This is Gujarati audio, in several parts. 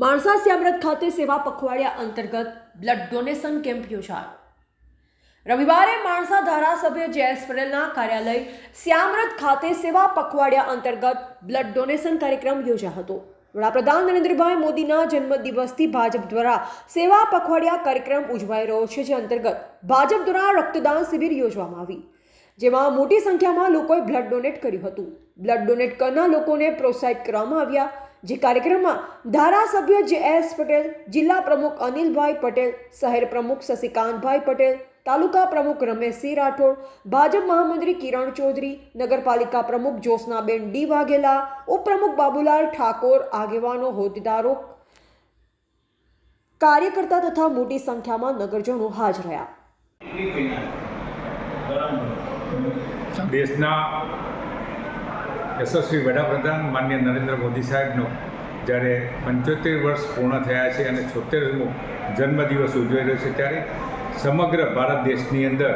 માણસા શ્યામરથ ખાતે સેવા પખવાડિયા અંતર્ગત બ્લડ ડોનેશન કેમ્પ યોજાયો. રવિવારે માણસા ધારાસભ્ય જયેશ પટેલના કાર્યાલય શ્યામરથ ખાતે સેવા પખવાડિયા અંતર્ગત બ્લડ ડોનેશન કાર્યક્રમ યોજાયો હતો. વડાપ્રધાન નરેન્દ્રભાઈ મોદીના જન્મદિવસથી ભાજપ દ્વારા સેવા પખવાડિયા કાર્યક્રમ ઉજવાઈ રહ્યો છે, જે અંતર્ગત ભાજપ દ્વારા રક્તદાન શિબિર યોજવામાં આવી. જેમાં મોટી સંખ્યામાં લોકોએ બ્લડ ડોનેટ કર્યું હતું. બ્લડ ડોનેટ કરનાર લોકોને પ્રોત્સાહિત કરવામાં આવ્યા. જે કાર્યક્રમમાં ધારાસભ્ય જે એસ પટેલ, જિલ્લા પ્રમુખ અનિલભાઈ પટેલ, શહેર પ્રમુખ શશિકાંતભાઈ પટેલ, તાલુકા પ્રમુખ રમેશસિંહ રાઠોડ, ભાજપ મહામંત્રી કિરણ ચૌધરી, નગરપાલિકા પ્રમુખ જ્યોત્સનાબેન ડી વાઘેલા, ઉપપ્રમુખ બાબુલાલ ઠાકોર આગેવાનો, હોદ્દેદારો, કાર્યકર્તા તથા મોટી સંખ્યામાં નગરજનો હાજર રહ્યા. દેશના યશસ્વી વડાપ્રધાન માન્ય નરેન્દ્ર મોદી સાહેબનો, જ્યારે પંચોતેર વર્ષ પૂર્ણ થયા છે અને છોતેરમો જન્મદિવસ ઉજવાઈ રહ્યો છે, ત્યારે સમગ્ર ભારત દેશની અંદર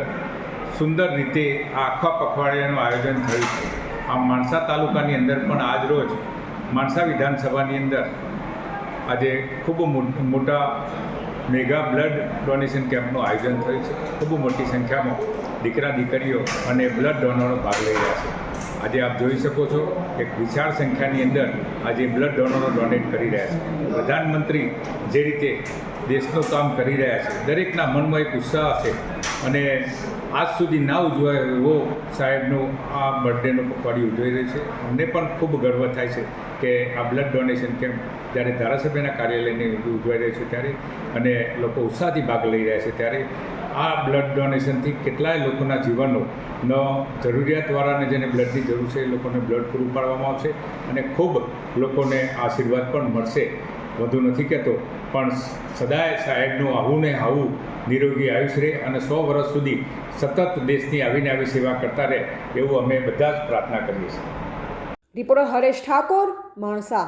સુંદર રીતે આ આખા પખવાડિયાનું આયોજન થયું છે. આ માણસા તાલુકાની અંદર પણ આજ રોજ માણસા વિધાનસભાની અંદર આજે ખૂબ મોટા મેગા બ્લડ ડોનેશન કેમ્પનું આયોજન થયું છે. ખૂબ મોટી સંખ્યામાં દીકરા, દીકરીઓ અને બ્લડ ડોનરો ભાગ લઈ રહ્યા છે. આજે આપ જોઈ શકો છો કે વિશાળ સંખ્યાની અંદર આજે બ્લડ ડોનરો ડોનેટ કરી રહ્યા છે. પ્રધાનમંત્રી જે રીતે દેશનું કામ કરી રહ્યા છે, દરેકના મનમાં એક ઉત્સાહ છે અને આજ સુધી ના ઉજવાયો એવો સાહેબનું આ બર્થડેનો પખવાડિયું ઉજવાઈ રહ્યો છે. અમને પણ ખૂબ ગર્વ થાય છે કે આ બ્લડ ડોનેશન કેમ્પ જ્યારે ધારાસભ્યના કાર્યાલયને ઉજવાઈ રહ્યો છે ત્યારે અને લોકો ઉત્સાહથી ભાગ લઈ રહ્યા છે ત્યારે આ બ્લડ ડોનેશનથી કેટલાય લોકોના જીવનો ન જરૂરિયાતવાળાને જેને બ્લડની જરૂર છે એ લોકોને બ્લડ પૂરું પાડવામાં આવશે અને ખૂબ લોકોને આશીર્વાદ પણ મળશે. વધુ નથી કહેતો. પણ સદાય સાહેબનું આવું ને આવું નિરોગી આયુષ્ય રહે અને સો વર્ષ સુધી સતત દેશની આવીને આવી સેવા કરતા રહે, એવું અમે બધા જ પ્રાર્થના કરીએ છીએ. રિપોર્ટર હરેશ ઠાકોર, માણસા.